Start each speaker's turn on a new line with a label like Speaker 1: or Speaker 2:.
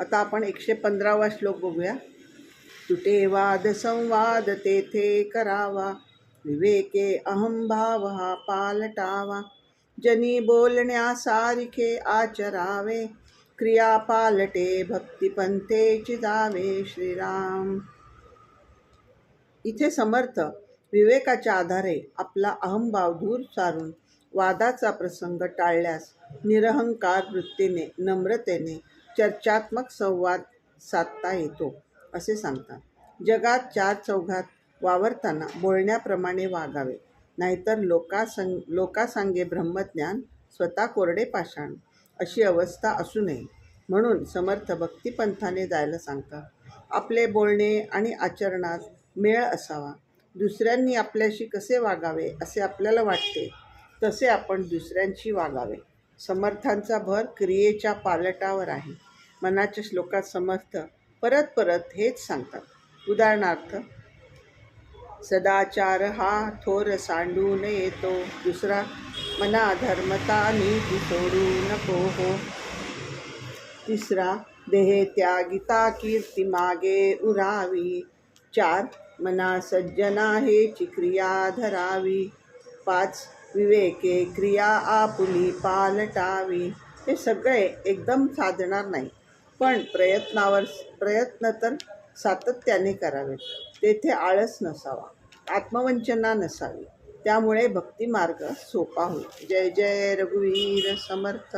Speaker 1: आता आपण एकशे पंधरावा श्लोक बघूया. तुटे वाद संवाद तेथे करावा. विवेके अहंभाव हा पालटावा. जनी बोलण्यासारखे आचरावे. क्रिया पालटे भक्तिपंथे जावे श्रीराम. इथे समर्थ विवेकाच्या आधारे आपला अहंभाव दूर सारून वादाचा प्रसंग टाळल्यास निरहंकार वृत्तीने नम्रतेने चर्चात्मक संवाद साधता येतो असे सांगतात. जगात चार चौघात वावरताना बोलण्याप्रमाणे वागावे नाहीतर लोकासंग लोकासांगे ब्रह्मज्ञान स्वतः कोरडे पाषाण अशी अवस्था असू नये म्हणून समर्थ भक्तिपंथाने जायला सांगतात. आपले बोलणे आणि आचरणात मेळ असावा. दुसऱ्यांनी आपल्याशी कसे वागावे असे आपल्याला वाटते तसे आपण दुसऱ्यांशी वागावे. समर्थांचा भर क्रियेच्या पालटावर आहे. मनाच्या श्लोकात समर्थ परत परत हेच सांगतात. उदाहरणार्थ सदाचार हा थोर सांडून येतो. दुसरा मना धर्मता नीती सोडू नको हो. तिसरा देहे त्यागिता कीर्ती मागे उरावी. चार मना सज्जना हेची क्रिया धरावी. पाच विवेके क्रिया आपुली पालटावी हे सगळे एकदम साधणार नाही. पण प्रयत्नावर प्रयत्न तर सातत्याने करावेत तेथे आळस नसावा आत्मवंचना नसावी. त्यामुळे भक्तिमार्ग सोपा होईल. जय जय रघुवीर समर्थ.